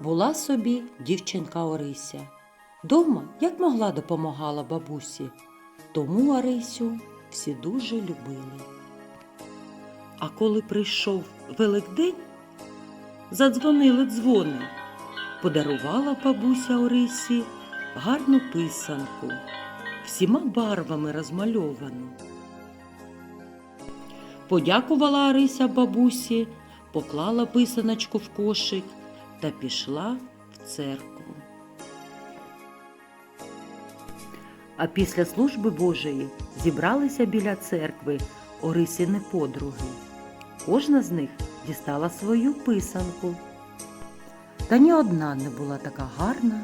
Була собі дівчинка Орися. Дома, як могла, допомагала бабусі, тому Орисю всі дуже любили. А коли прийшов Великдень, задзвонили дзвони. Подарувала бабуся Орисі гарну писанку, всіма барвами розмальовану. Подякувала Орися бабусі, поклала писаночку в кошик та пішла в церкву. А після служби Божої зібралися біля церкви Орисіни подруги. Кожна з них дістала свою писанку. Та ні одна не була така гарна,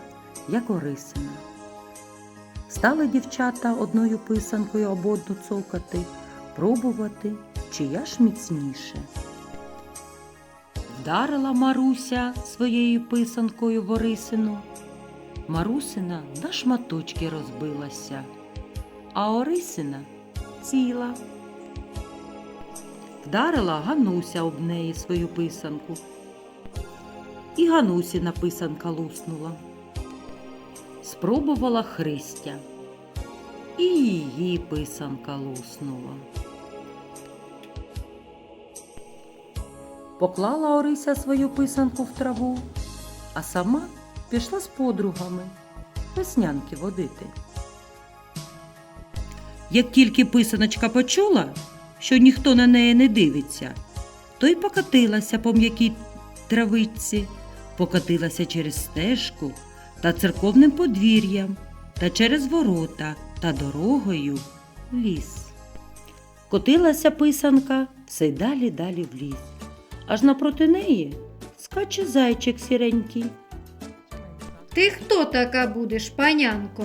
як Орисина. Стали дівчата одною писанкою об одну цокати, пробувати, чия ж міцніше. Вдарила Маруся своєю писанкою в Орисину. Марусина на шматочки розбилася, а Орисина ціла. Вдарила Гануся об неї свою писанку. І Ганусіна писанка луснула. Спробувала Христя. І її писанка луснула. Поклала Орися свою писанку в траву, а сама пішла з подругами веснянки водити. Як тільки писаночка почула, що ніхто на неї не дивиться, то й покатилася по м'якій травичці, покатилася через стежку та церковним подвір'ям, та через ворота та дорогою в ліс. Котилася писанка все далі далі в ліс. Аж напроти неї скаче зайчик сіренький. Ти хто така будеш, панянко?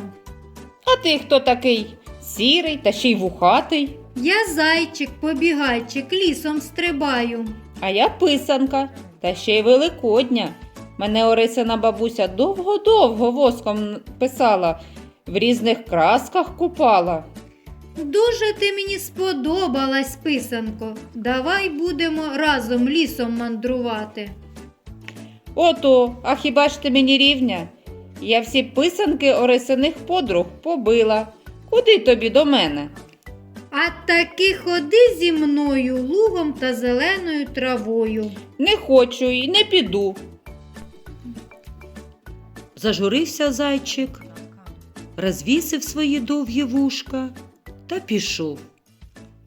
А ти хто такий? Сірий та ще й вухатий. Я зайчик, побігайчик, лісом стрибаю. А я писанка, та ще й великодня. Мене Орисина бабуся довго-довго воском писала, в різних красках купала. Дуже ти мені сподобалась, писанко. Давай будемо разом лісом мандрувати. Ото, а хіба ж ти мені рівня? Я всі писанки Орисиних подруг побила. Куди тобі до мене? А таки ходи зі мною лугом та зеленою травою. Не хочу і не піду. Зажурився зайчик, розвісив свої довгі вушка та пішов,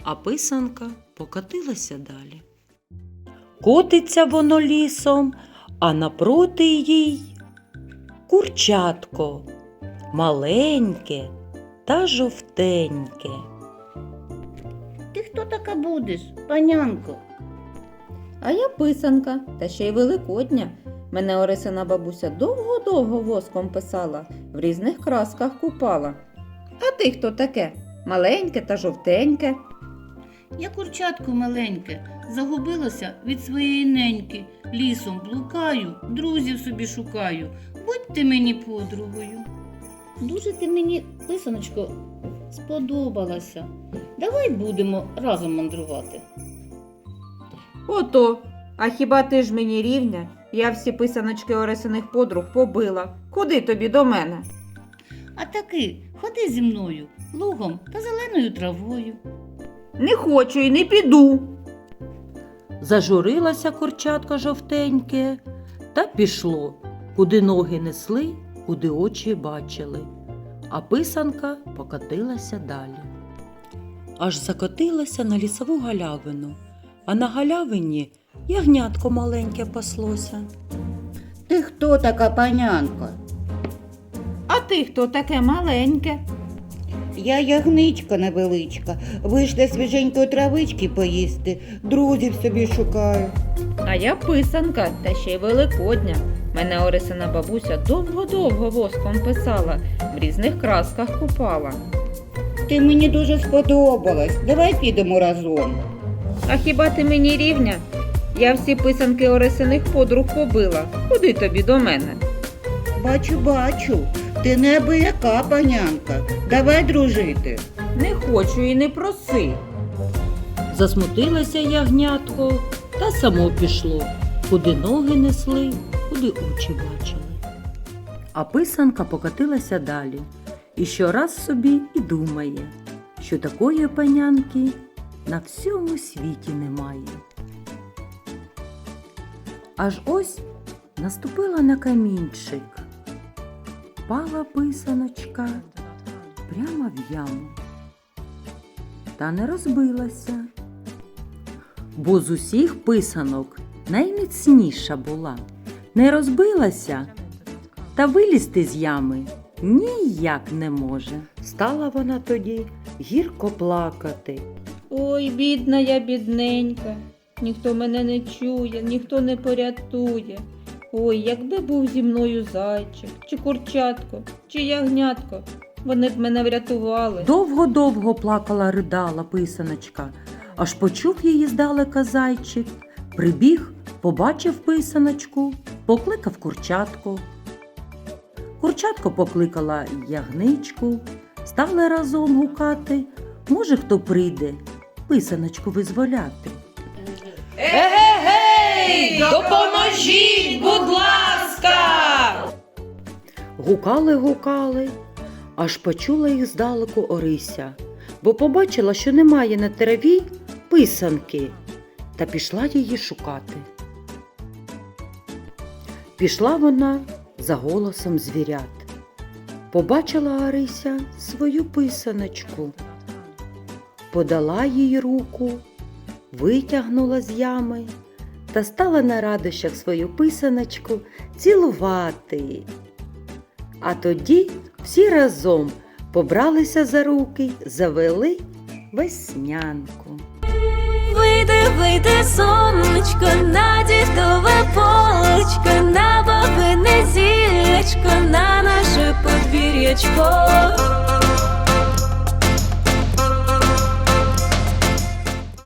а писанка покатилася далі. Котиться воно лісом, а напроти їй курчатко, маленьке та жовтеньке. Ти хто така будеш, панянко? А я писанка, та ще й великодня. Мене Орисина бабуся довго-довго воском писала, в різних красках купала. А ти хто таке? Маленьке та жовтеньке. Я курчатко маленьке, загубилася від своєї неньки. Лісом блукаю, друзів собі шукаю. Будьте мені подругою. Дуже ти мені, писаночко, сподобалася. Давай будемо разом мандрувати. Ото, а хіба ти ж мені рівня? Я всі писаночки Орисиних подруг побила. Куди тобі до мене? А таки, ходи зі мною, лугом та зеленою травою. Не хочу і не піду. Зажурилася курчатка жовтеньке та пішло, куди ноги несли, куди очі бачили, а писанка покотилася далі. Аж закотилася на лісову галявину, а на галявині ягнятко маленьке паслося. Ти хто така панянка? Ти хто таке маленьке? Я ягничка невеличка, вийшла свіженької травички поїсти, друзів собі шукаю. А я писанка, та ще й великодня. Мене Орисина бабуся довго-довго воском писала, в різних красках купала. Ти мені дуже сподобалась. Давай підемо разом. А хіба ти мені рівня? Я всі писанки Орисиних подруг побила. Куди тобі до мене? Бачу, бачу. Ти неабияка панянка. Давай дружити. Не хочу і не проси. Засмутилося ягнятко та само пішло, куди ноги несли, люди очі бачили. А писанка покотилася далі і щораз собі і думає, що такої панянки на всьому світі немає. Аж ось наступила на камінчик. Пала писаночка прямо в яму. Та не розбилася, бо з усіх писанок найміцніша була. Не розбилася та вилізти з ями ніяк не може. Стала вона тоді гірко плакати. Ой, бідна я, бідненька. Ніхто мене не чує, ніхто не порятує. Ой, якби був зі мною зайчик, чи курчатко, чи ягнятко, вони б мене врятували. Довго-довго плакала, ридала писаночка, аж почув її здалека зайчик, прибіг, побачив писаночку, покликав курчатку. Курчатко покликала ягничку, стали разом гукати. Може, хто прийде писаночку визволяти. Егегей! Допоможіть, будь ласка! Гукали, гукали, аж почула їх здалеку Орися, бо побачила, що немає на траві писанки, та пішла її шукати. Пішла вона за голосом звірят. Побачила Орися свою писаночку, подала їй руку, витягнула з ями та стала на радощах свою писаночку цілувати. А тоді всі разом побралися за руки, завели веснянку. Вийди, вийди, сонечко, на дідове полечко, на бабине зілечко, на наше подвір'ячко.